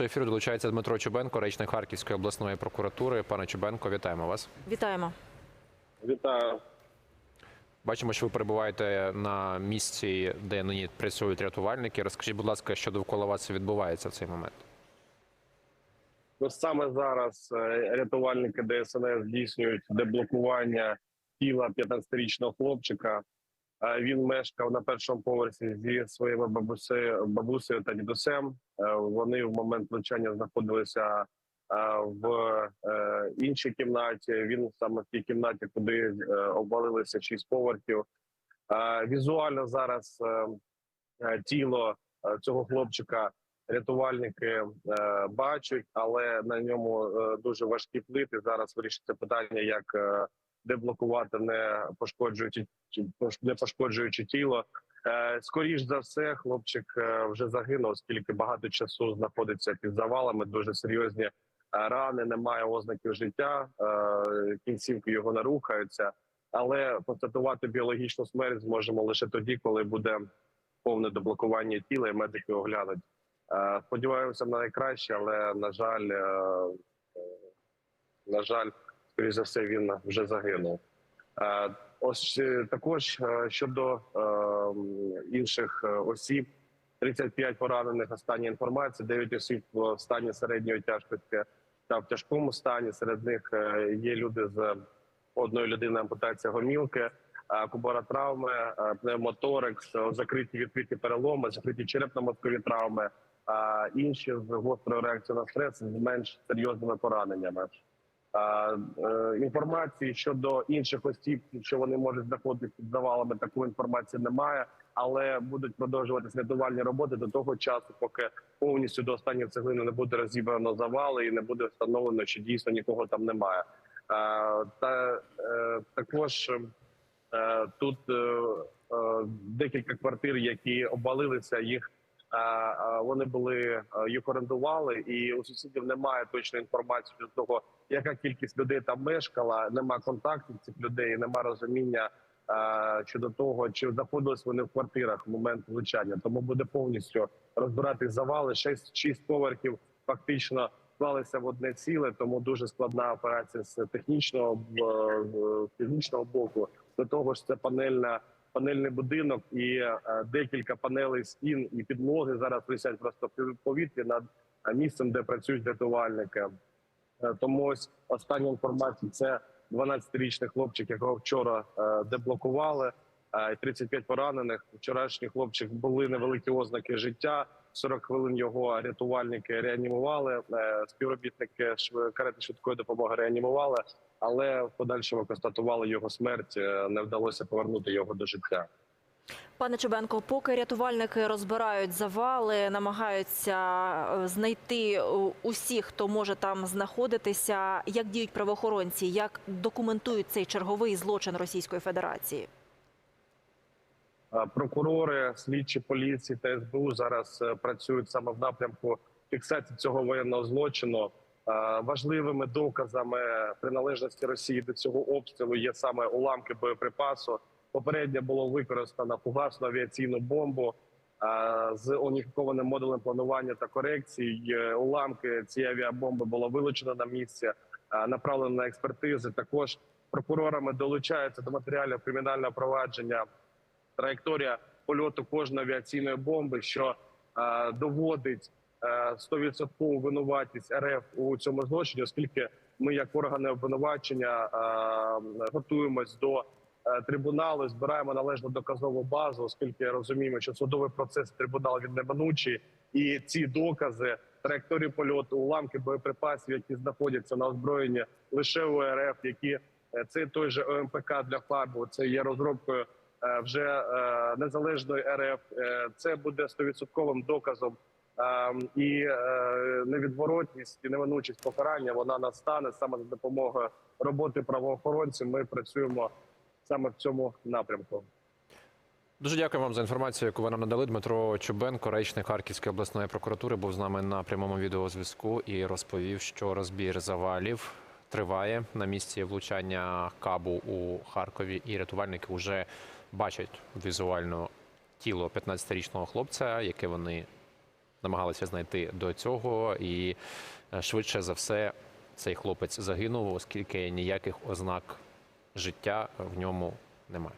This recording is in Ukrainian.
нашого ефіру долучається Дмитро Чубенко, речник Харківської обласної прокуратури. Пане Чубенко, вітаємо вас. Вітаємо. Вітаю. Бачимо, що ви перебуваєте на місці, де нині працюють рятувальники. Розкажіть, будь ласка, що довкола вас відбувається в цей момент? Ну саме зараз е, рятувальники ДСНС здійснюють деблокування тіла 15-річного хлопчика. Він мешкав на першому поверсі зі своїми бабусею, бабусею та дідусем. Е, Вони в момент влучання знаходилися е, в е, іншій кімнаті. Він саме в тій кімнаті, куди обвалилися шість поверхів. Візуально зараз тіло цього хлопчика рятувальники бачать, але на ньому дуже важкі плити. Зараз вирішиться питання, як е, деблокувати, не пошкоджуючи чи пош- не пошкоджуючи тіло. Е, скоріш за все, хлопчик е, вже загинув, оскільки багато часу знаходиться під завалами. Дуже серйозні е, рани, немає ознаків життя. Кінцівки його не рухаються. Але констатувати біологічну смерть зможемо лише тоді, коли буде повне деблокування тіла, і медики оглянуть. Сподіваємося на найкраще, але на жаль, на жаль, скоріш за все, він вже загинув. Е, Ось е, також е, щодо інших осіб, 35 поранених. Остання інформація, 9 осіб в стані середньої тяжкості та в тяжкому стані. Серед них є люди з одної людини ампутація гомілки, кубаротравми, е, пневмоторекс, е, закриті відкриті переломи, закриті черепно-мозкові травми, а інші з гострою реакцією на стрес з менш серйозними пораненнями. Е, інформації щодо інших осіб, що вони можуть знаходитися під завалами, такої інформації немає, але будуть продовжуватися рятувальні роботи до того часу, поки повністю до останньої цеглини не буде розібрано завали і не буде встановлено, що дійсно нікого там немає. Та е, також е, тут декілька квартир, які обвалилися, їх вони були е, їх орендували, і у сусідів немає точної інформації щодо того, яка кількість людей там мешкала. Нема контактів цих людей, нема розуміння е, щодо того, чи знаходились вони в квартирах в момент влучання. Тому буде повністю розбирати завали. Шість шість поверхів фактично склалися в одне ціле, тому дуже складна операція з технічного е, е, технічного боку. До того ж, це панельна. Панельний будинок і е, декілька панелей стін і підлоги зараз висять просто в повітрі над е, місцем, де працюють рятувальники. Е, Тому ось остання інформація це 12-річний хлопчик, якого вчора деблокували. Е, і 35 поранених. Вчорашній хлопчик були невеликі ознаки життя. 40 хвилин його рятувальники реанімували. е, Співробітники карети швидкої допомоги реанімували, але в подальшому констатували його смерть. е, Не вдалося повернути його до життя. Пане Чубенко, поки рятувальники розбирають завали, намагаються е, знайти усіх, хто може там знаходитися. Як діють правоохоронці, як документують цей черговий злочин Російської Федерації? Е, Прокурори, слідчі поліції та СБУ зараз е, працюють саме в напрямку фіксації цього воєнного злочину. Е, Важливими доказами приналежності Росії до цього обстрілу є саме уламки боєприпасу. Попередньо було використано фугасну авіаційну бомбу з уніфікованим модулем планування та корекції. Уламки цієї авіабомби було вилучено на місці, направлено на експертизи. Також прокурорами долучаються до матеріалів кримінального провадження траєкторія польоту кожної авіаційної бомби, що е, доводить е, 100% винуватість РФ у цьому злочині, оскільки ми, як органи обвинувачення, е, готуємось до е, трибуналу, збираємо належну доказову базу, оскільки розуміємо, що судовий процес трибунал він неминучий, і ці докази траєкторії польоту, уламки боєприпасів, які знаходяться на озброєнні лише у РФ, які е, це той же ОМПК для ФАБу, це є розробкою вже е, незалежної РФ. Е, Це буде стовідсотковим доказом. е, І е, невідворотність і неминучість покарання вона настане саме за допомогою роботи правоохоронців. Ми працюємо саме в цьому напрямку. Дуже дякую вам за інформацію, яку ви нам надали. Дмитро Чубенко, речник Харківської обласної прокуратури, був з нами на прямому відеозв'язку і розповів, що розбір завалів триває на місці влучання кабу у Харкові, і рятувальники вже бачать візуально тіло 15-річного хлопця, яке вони намагалися знайти до цього, і е, швидше за все цей хлопець загинув, оскільки ніяких ознак життя в ньому немає.